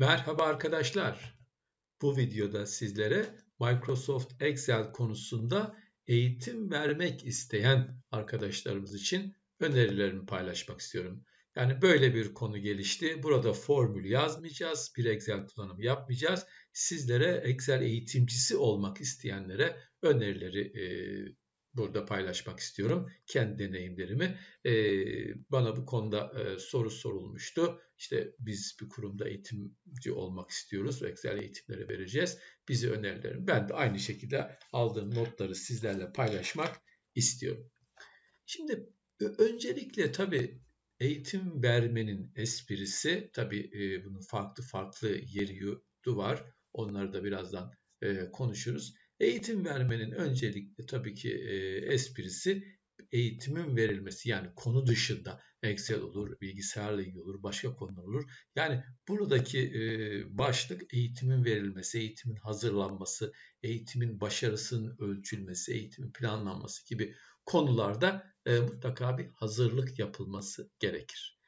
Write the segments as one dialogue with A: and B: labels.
A: Merhaba arkadaşlar. Bu videoda sizlere Microsoft Excel konusunda eğitim vermek isteyen arkadaşlarımız için önerilerimi paylaşmak istiyorum. Yani böyle bir konu gelişti. Burada formül yazmayacağız, bir Excel kullanımı yapmayacağız. Sizlere Excel eğitimcisi olmak isteyenlere önerileri burada paylaşmak istiyorum. Kendi deneyimlerimi. E, bana bu konuda e, soru sorulmuştu. İşte biz bir kurumda eğitimci olmak istiyoruz. Excel eğitimleri vereceğiz. Bizi önerilerim. Ben de aynı şekilde aldığım notları sizlerle paylaşmak istiyorum. Şimdi öncelikle tabii eğitim vermenin esprisi tabii e, bunun farklı farklı yeri var. Onları da birazdan e, konuşuruz. Eğitim vermenin öncelikle tabii ki e, esprisi eğitimin verilmesi yani konu dışında Excel olur, bilgisayarla ilgili olur, başka konular olur. Yani buradaki e, başlık eğitimin verilmesi, eğitimin hazırlanması, eğitimin başarısının ölçülmesi, eğitimin planlanması gibi konularda e, mutlaka bir hazırlık yapılması gerekir.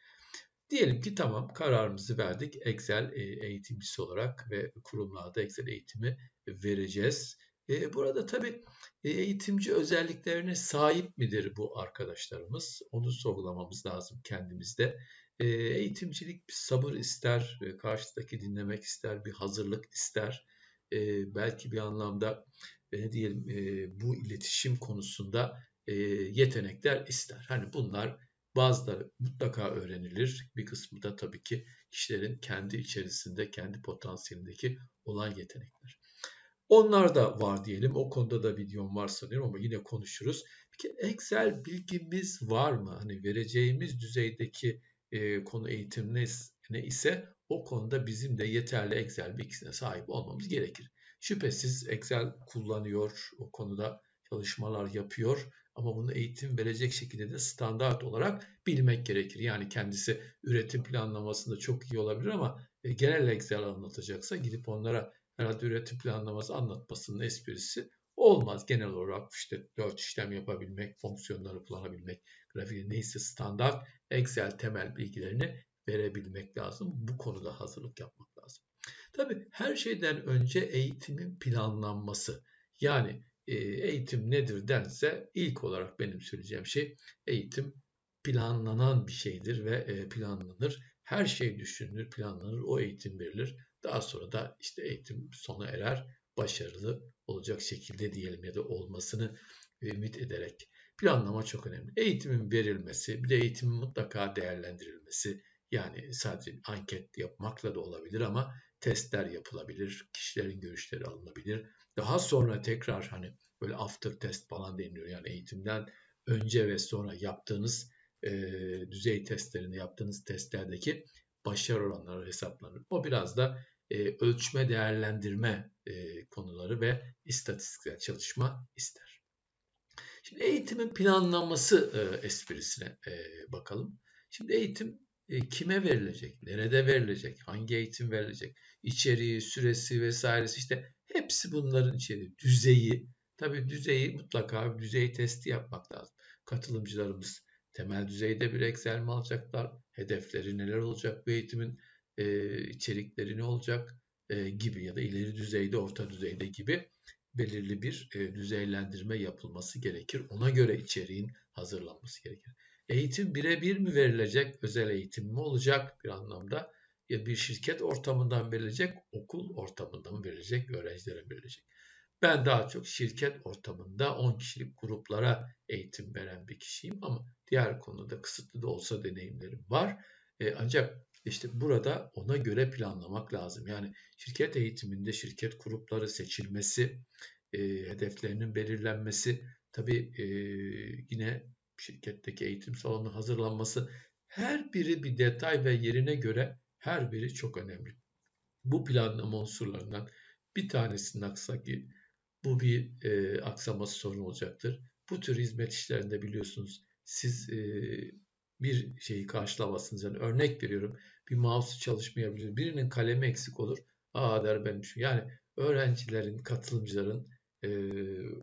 A: Diyelim ki tamam kararımızı verdik. Excel e, eğitimcisi olarak ve kurumlarda Excel eğitimi vereceğiz. E, burada tabii e, eğitimci özelliklerine sahip midir bu arkadaşlarımız? Onu sorgulamamız lazım kendimizde. E, eğitimcilik bir sabır ister, karşıdaki dinlemek ister, bir hazırlık ister. Belki bir anlamda ne diyelim bu iletişim konusunda yetenekler ister. Hani bunlar bazıları mutlaka öğrenilir. Bir kısmı da tabii ki kişilerin kendi içerisinde, kendi potansiyelindeki olan yetenekler. Onlar da var diyelim. O konuda da videom var sanıyorum ama yine konuşuruz. Peki Excel bilgimiz var mı? Hani vereceğimiz düzeydeki e, konu eğitim ne, ne ise o konuda bizim de yeterli Excel bilgisine sahip olmamız gerekir. Şüphesiz Excel kullanıyor, o konuda çalışmalar yapıyor ama bunu eğitim verecek şekilde de standart olarak bilmek gerekir. Yani kendisi üretim planlamasında çok iyi olabilir ama e, genel Excel anlatacaksa gidip onlara herhalde üretim planlaması anlatmasının esprisi olmaz. Genel olarak işte dört işlem yapabilmek, fonksiyonları kullanabilmek, grafiği neyse standart Excel temel bilgilerini verebilmek lazım. Bu konuda hazırlık yapmak lazım. Tabii her şeyden önce eğitimin planlanması. Yani e, eğitim nedir dense ilk olarak benim söyleyeceğim şey eğitim planlanan bir şeydir ve e, planlanır. Her şey düşünülür, planlanır, o eğitim verilir. Daha sonra da işte eğitim sona erer, başarılı olacak şekilde diyelim ya da olmasını ümit ederek. Planlama çok önemli. Eğitimin verilmesi, bir de eğitimin mutlaka değerlendirilmesi. Yani sadece anket yapmakla da olabilir ama testler yapılabilir, kişilerin görüşleri alınabilir. Daha sonra tekrar hani böyle after test falan deniliyor. Yani eğitimden önce ve sonra yaptığınız e, düzey testlerinde yaptığınız testlerdeki başarı oranları hesaplanır. O biraz da e, ölçme değerlendirme e, konuları ve istatistiksel çalışma ister. Şimdi eğitimin planlanması e, esprisine e, bakalım. Şimdi eğitim e, kime verilecek, nerede verilecek, hangi eğitim verilecek, içeriği, süresi vesairesi işte hepsi bunların içeriği, düzeyi. Tabii düzeyi mutlaka bir düzey testi yapmak lazım. Katılımcılarımız temel düzeyde bir Excel mi alacaklar, hedefleri neler olacak bu eğitimin, e, içerikleri ne olacak e, gibi ya da ileri düzeyde, orta düzeyde gibi belirli bir e, düzeylendirme yapılması gerekir. Ona göre içeriğin hazırlanması gerekir. Eğitim birebir mi verilecek, özel eğitim mi olacak bir anlamda? Ya bir şirket ortamından verilecek, okul ortamında mı verilecek, öğrencilere verilecek? Ben daha çok şirket ortamında 10 kişilik gruplara eğitim veren bir kişiyim ama diğer konuda kısıtlı da olsa deneyimlerim var. E, ancak işte burada ona göre planlamak lazım. Yani şirket eğitiminde şirket grupları seçilmesi, e, hedeflerinin belirlenmesi, tabii e, yine şirketteki eğitim salonu hazırlanması her biri bir detay ve yerine göre her biri çok önemli. Bu planlama unsurlarından bir tanesinin aksak bu bir e, aksaması sorun olacaktır. Bu tür hizmet işlerinde biliyorsunuz siz e, bir şeyi karşılamazsınız. Yani örnek veriyorum bir mouse çalışmayabilir. Birinin kalemi eksik olur. Aa der şu. Yani öğrencilerin, katılımcıların e,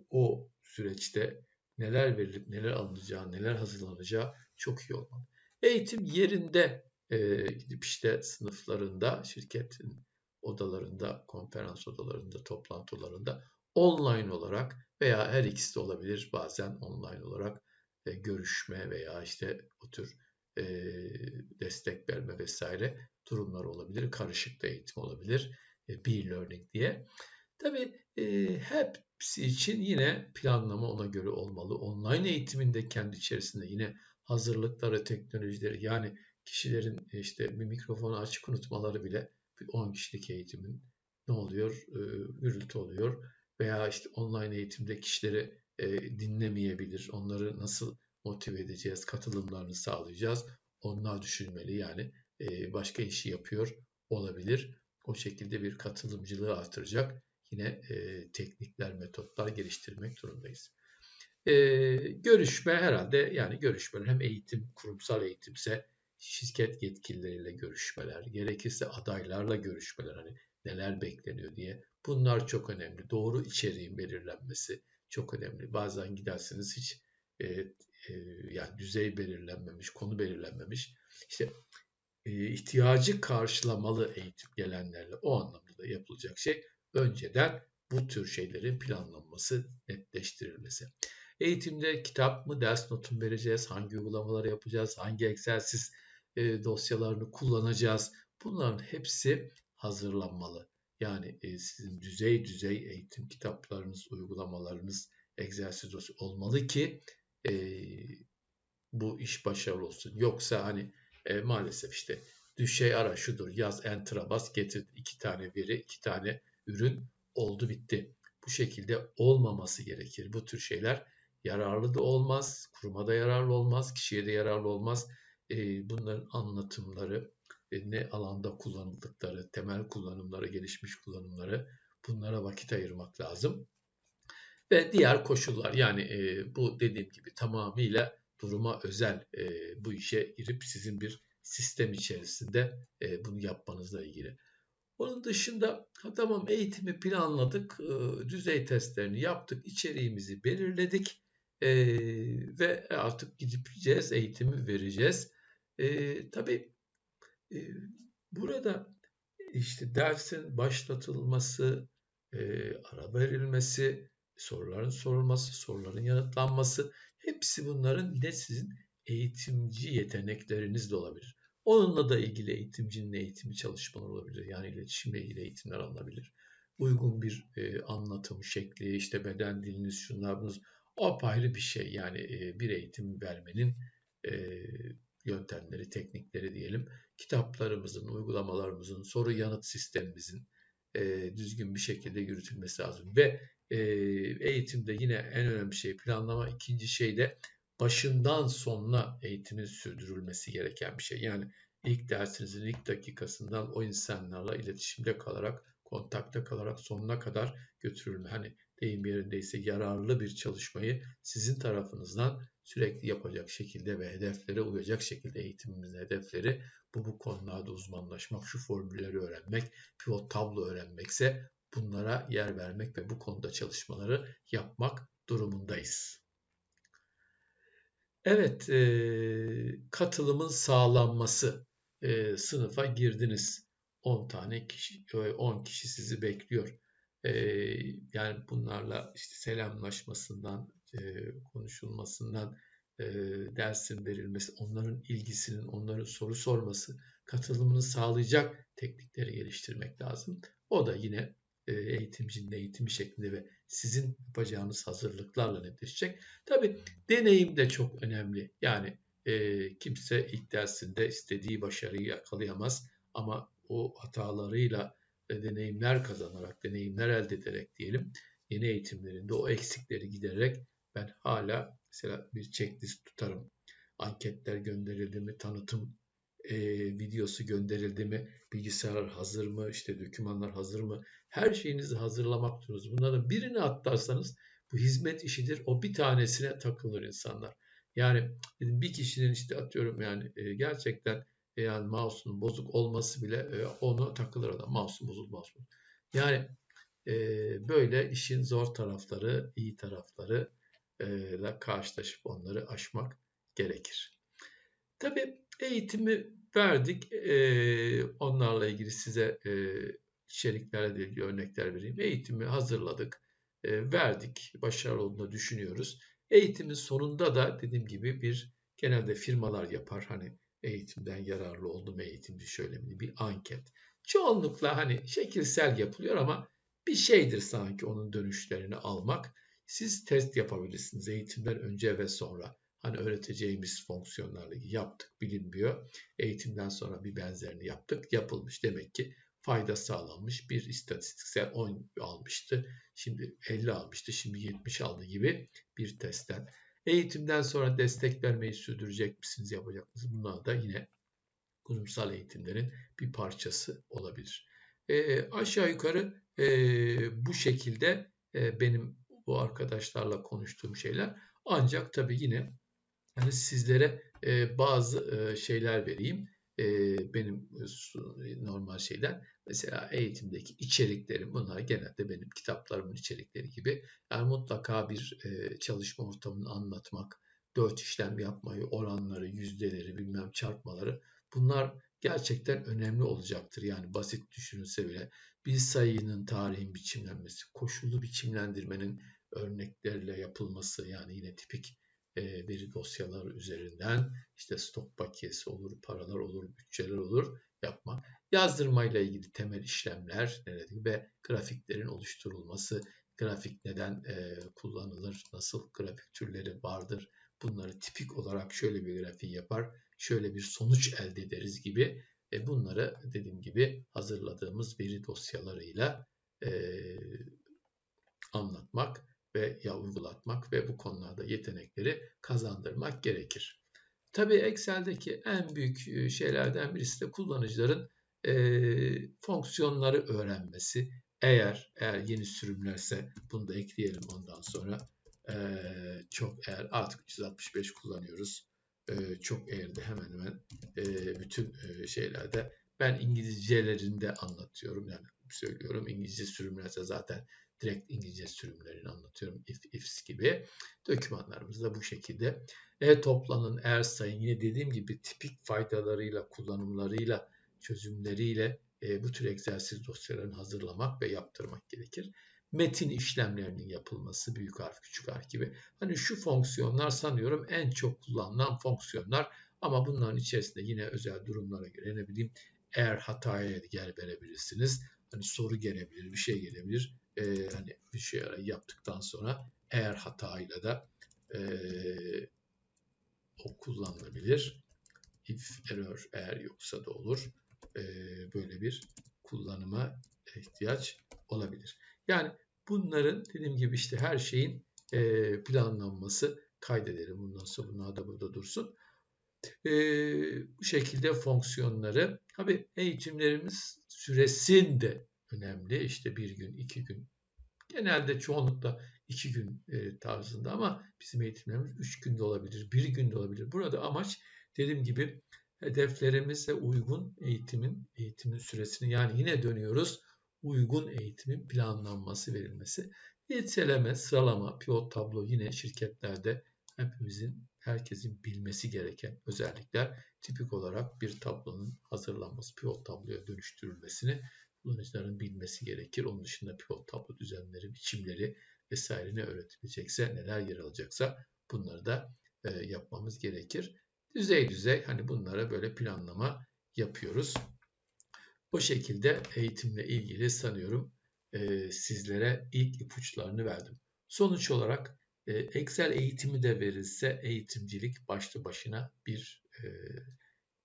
A: o süreçte neler verilip neler alınacağı, neler hazırlanacağı çok iyi olmalı. Eğitim yerinde e, gidip işte sınıflarında, şirketin odalarında, konferans odalarında, toplantılarında online olarak veya her ikisi de olabilir bazen online olarak e, görüşme veya işte o tür e, destek verme vesaire durumlar olabilir. Karışık da eğitim olabilir. E, e-learning diye. Tabii e, hepsi için yine planlama ona göre olmalı. Online eğitiminde kendi içerisinde yine hazırlıkları, teknolojileri yani kişilerin işte bir mikrofonu açık unutmaları bile bir 10 kişilik eğitimin ne oluyor? E, oluyor. Veya işte online eğitimde kişileri e, dinlemeyebilir. Onları nasıl motive edeceğiz, katılımlarını sağlayacağız. Onlar düşünmeli yani e, başka işi yapıyor olabilir. O şekilde bir katılımcılığı artıracak yine e, teknikler, metotlar geliştirmek durumdayız. E, görüşme herhalde yani görüşmeler hem eğitim, kurumsal eğitimse şirket yetkilileriyle görüşmeler, gerekirse adaylarla görüşmeler hani neler bekleniyor diye. Bunlar çok önemli. Doğru içeriğin belirlenmesi çok önemli. Bazen gidersiniz hiç e, e, yani düzey belirlenmemiş, konu belirlenmemiş. İşte e, ihtiyacı karşılamalı eğitim gelenlerle o anlamda yapılacak şey önceden bu tür şeylerin planlanması, netleştirilmesi. Eğitimde kitap mı, ders notu mu vereceğiz, hangi uygulamaları yapacağız, hangi egzersiz e, dosyalarını kullanacağız. Bunların hepsi hazırlanmalı. Yani e, sizin düzey düzey eğitim kitaplarınız, uygulamalarınız, egzersiz dosyası olmalı ki e, bu iş başarılı olsun. Yoksa hani e, maalesef işte düşey ara şudur, yaz enter'a bas getir iki tane veri, iki tane ürün oldu bitti. Bu şekilde olmaması gerekir. Bu tür şeyler yararlı da olmaz, kuruma da yararlı olmaz, kişiye de yararlı olmaz. E, bunların anlatımları, ne alanda kullanıldıkları, temel kullanımları, gelişmiş kullanımları bunlara vakit ayırmak lazım. Ve diğer koşullar yani e, bu dediğim gibi tamamıyla duruma özel e, bu işe girip sizin bir sistem içerisinde e, bunu yapmanızla ilgili. Onun dışında tamam eğitimi planladık, e, düzey testlerini yaptık, içeriğimizi belirledik e, ve artık gideceğiz, eğitimi vereceğiz. E, tabii burada işte dersin başlatılması, ara verilmesi, soruların sorulması, soruların yanıtlanması hepsi bunların yine sizin eğitimci yetenekleriniz de olabilir. Onunla da ilgili eğitimcinin eğitimi çalışmalar olabilir. Yani iletişimle ilgili eğitimler alınabilir. Uygun bir e, anlatım şekli, işte beden diliniz, şunlar bunlar apayrı bir şey. Yani e, bir eğitim vermenin e, yöntemleri, teknikleri diyelim. Kitaplarımızın, uygulamalarımızın, soru yanıt sistemimizin e, düzgün bir şekilde yürütülmesi lazım. Ve e, eğitimde yine en önemli şey planlama. ikinci şey de başından sonuna eğitimin sürdürülmesi gereken bir şey. Yani ilk dersinizin ilk dakikasından o insanlarla iletişimde kalarak, kontakta kalarak sonuna kadar götürülme. Hani deyim yerindeyse yararlı bir çalışmayı sizin tarafınızdan sürekli yapacak şekilde ve hedeflere uyacak şekilde eğitimimizin hedefleri bu bu konularda uzmanlaşmak, şu formülleri öğrenmek, pivot tablo öğrenmekse bunlara yer vermek ve bu konuda çalışmaları yapmak durumundayız. Evet, e, katılımın sağlanması. E, sınıfa girdiniz. 10 tane kişi, 10 kişi sizi bekliyor. E, yani bunlarla işte selamlaşmasından, e, konuşulmasından, e, dersin verilmesi, onların ilgisinin, onların soru sorması, katılımını sağlayacak teknikleri geliştirmek lazım. O da yine e, eğitimcinin eğitimi şeklinde ve sizin yapacağınız hazırlıklarla netleşecek. Tabi deneyim de çok önemli. Yani e, kimse ilk dersinde istediği başarıyı yakalayamaz ama o hatalarıyla e, deneyimler kazanarak, deneyimler elde ederek diyelim yeni eğitimlerinde o eksikleri gidererek ben hala mesela bir checklist tutarım. Anketler gönderildi mi, tanıtım e, videosu gönderildi mi, bilgisayar hazır mı, işte dokümanlar hazır mı, her şeyinizi hazırlamak durumundasınız. Bunların birini atlarsanız bu hizmet işidir. O bir tanesine takılır insanlar. Yani bir kişinin işte atıyorum yani e, gerçekten e, yani mouse'un bozuk olması bile e, onu takılır adam. Mouse'un bozuk, mouse. Yani e, böyle işin zor tarafları, iyi tarafları ile karşılaşıp onları aşmak gerekir. Tabii eğitimi verdik. E, onlarla ilgili size e, içeriklerle ilgili örnekler vereyim. Eğitimi hazırladık, e, verdik. Başarılı olduğunu düşünüyoruz. Eğitimin sonunda da dediğim gibi bir genelde firmalar yapar. Hani eğitimden yararlı oldum eğitimci şöyle bir anket. Çoğunlukla hani şekilsel yapılıyor ama bir şeydir sanki onun dönüşlerini almak. Siz test yapabilirsiniz eğitimden önce ve sonra. Hani öğreteceğimiz fonksiyonlarla yaptık bilinmiyor. Eğitimden sonra bir benzerini yaptık. Yapılmış. Demek ki fayda sağlanmış. Bir istatistiksel 10 almıştı. Şimdi 50 almıştı. Şimdi 70 aldı gibi bir testten. Eğitimden sonra destek vermeyi sürdürecek misiniz, yapacak mısınız? Bunlar da yine kurumsal eğitimlerin bir parçası olabilir. E, aşağı yukarı e, bu şekilde e, benim bu arkadaşlarla konuştuğum şeyler. Ancak tabii yine hani sizlere e, bazı e, şeyler vereyim. E, benim e, normal şeyler. Mesela eğitimdeki içeriklerim bunlar genelde benim kitaplarımın içerikleri gibi. Yani mutlaka bir e, çalışma ortamını anlatmak, dört işlem yapmayı, oranları, yüzdeleri, bilmem çarpmaları bunlar gerçekten önemli olacaktır. Yani basit düşünülse bile bir sayının tarihin biçimlenmesi, koşullu biçimlendirmenin örneklerle yapılması yani yine tipik e, veri dosyaları üzerinden işte stok bakiyesi olur, paralar olur, bütçeler olur yapma. Yazdırmayla ilgili temel işlemler ve grafiklerin oluşturulması, grafik neden e, kullanılır, nasıl grafik türleri vardır, bunları tipik olarak şöyle bir grafiği yapar, şöyle bir sonuç elde ederiz gibi e, bunları dediğim gibi hazırladığımız veri dosyalarıyla e, anlatmak uygulatmak ve bu konularda yetenekleri kazandırmak gerekir. Tabii Excel'deki en büyük e, şeylerden birisi de kullanıcıların e, fonksiyonları öğrenmesi. Eğer eğer yeni sürümlerse bunu da ekleyelim ondan sonra. E, çok eğer artık 365 kullanıyoruz. E, çok eğerde hemen hemen e, bütün e, şeylerde ben İngilizcelerinde anlatıyorum yani söylüyorum. İngilizce sürümlerse zaten direkt İngilizce sürümlerini anlatıyorum. If, ifs gibi. Dokümanlarımız da bu şekilde. E toplanın, er sayın yine dediğim gibi tipik faydalarıyla, kullanımlarıyla, çözümleriyle e, bu tür egzersiz dosyalarını hazırlamak ve yaptırmak gerekir. Metin işlemlerinin yapılması büyük harf, küçük harf gibi. Hani şu fonksiyonlar sanıyorum en çok kullanılan fonksiyonlar ama bunların içerisinde yine özel durumlara göre ne bileyim eğer hataya gel verebilirsiniz. Hani soru gelebilir, bir şey gelebilir e, hani bir şey yaptıktan sonra eğer hatayla da e, o kullanılabilir. If error eğer yoksa da olur. E, böyle bir kullanıma ihtiyaç olabilir. Yani bunların dediğim gibi işte her şeyin e, planlanması kaydedelim. Bundan sonra bunlar da burada dursun. E, bu şekilde fonksiyonları tabi eğitimlerimiz süresinde önemli. İşte bir gün, iki gün, genelde çoğunlukla iki gün e, tarzında ama bizim eğitimlerimiz üç günde olabilir, bir günde olabilir. Burada amaç dediğim gibi hedeflerimize uygun eğitimin, eğitimin süresini yani yine dönüyoruz uygun eğitimin planlanması verilmesi. Niteleme, sıralama, pivot tablo yine şirketlerde hepimizin, herkesin bilmesi gereken özellikler tipik olarak bir tablonun hazırlanması, pivot tabloya dönüştürülmesini kullanıcıların bilmesi gerekir. Onun dışında pivot tablo düzenleri, biçimleri vesaire ne öğretilecekse, neler yer alacaksa bunları da e, yapmamız gerekir. Düzey düzey hani bunlara böyle planlama yapıyoruz. Bu şekilde eğitimle ilgili sanıyorum e, sizlere ilk ipuçlarını verdim. Sonuç olarak Excel eğitimi de verilse eğitimcilik başlı başına bir e,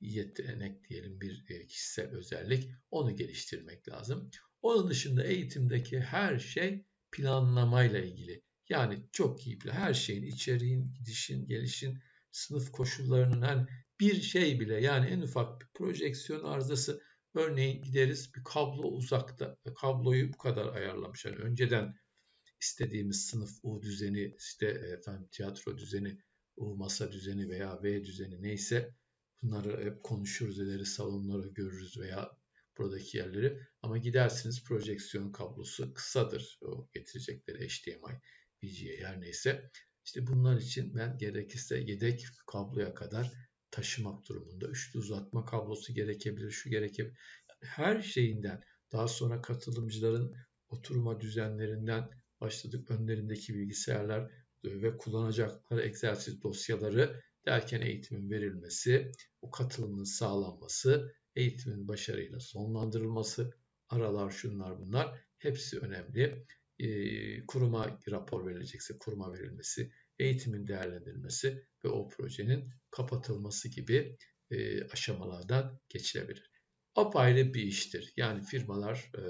A: yetenek diyelim bir e, kişisel özellik onu geliştirmek lazım. Onun dışında eğitimdeki her şey planlamayla ilgili. Yani çok iyi her şeyin içeriğin, gidişin, gelişin, sınıf koşullarının hani bir şey bile yani en ufak bir projeksiyon arızası örneğin gideriz bir kablo uzakta kabloyu bu kadar ayarlamış. Yani önceden istediğimiz sınıf U düzeni işte efendim tiyatro düzeni U masa düzeni veya V düzeni neyse Bunları hep konuşuruz ederiz, salonları görürüz veya buradaki yerleri. Ama gidersiniz projeksiyon kablosu kısadır. O getirecekleri HDMI, VGA her neyse. İşte bunlar için ben gerekirse yedek kabloya kadar taşımak durumunda. Üçlü uzatma kablosu gerekebilir, şu gerekebilir. Her şeyinden daha sonra katılımcıların oturma düzenlerinden başladık. Önlerindeki bilgisayarlar ve kullanacakları egzersiz dosyaları derken eğitimin verilmesi, o katılımın sağlanması, eğitimin başarıyla sonlandırılması, aralar şunlar bunlar hepsi önemli. E, kuruma rapor verilecekse kuruma verilmesi, eğitimin değerlendirilmesi ve o projenin kapatılması gibi e, aşamalardan geçilebilir. Apayrı bir iştir. Yani firmalar e,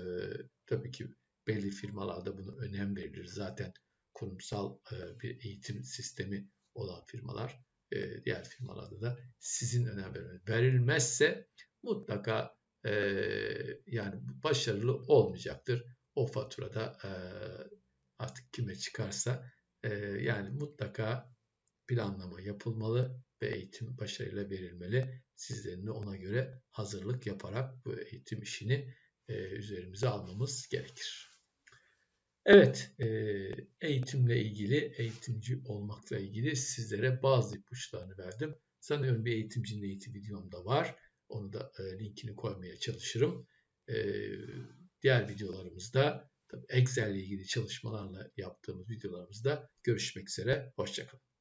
A: tabii ki belli firmalarda bunu önem verilir. Zaten kurumsal e, bir eğitim sistemi olan firmalar e, diğer firmalarda da sizin önem vermeniz. Verilmezse mutlaka e, yani başarılı olmayacaktır. O faturada artık kime çıkarsa yani mutlaka planlama yapılmalı ve eğitim başarıyla verilmeli. Sizlerin de ona göre hazırlık yaparak bu eğitim işini üzerimize almamız gerekir. Evet, e, eğitimle ilgili, eğitimci olmakla ilgili sizlere bazı ipuçlarını verdim. Sanıyorum bir eğitimcinin eğitim videom da var. Onu da e, linkini koymaya çalışırım. E, diğer videolarımızda Excel ile ilgili çalışmalarla yaptığımız videolarımızda görüşmek üzere. Hoşçakalın.